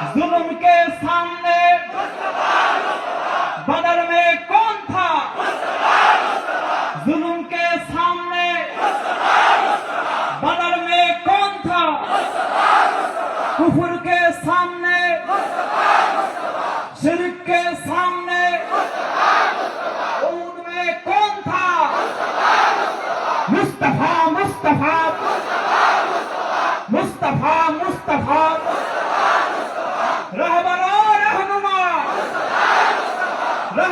जुल्म के सामने बदर में कौन था? जुल्म के सामने बदर में कौन था? कुफर के सामने शिरक के सामने ऊद में कौन था? मुस्तफ़ा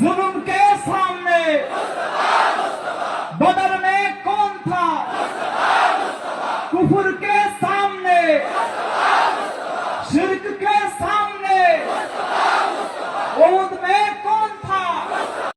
জুলুমকে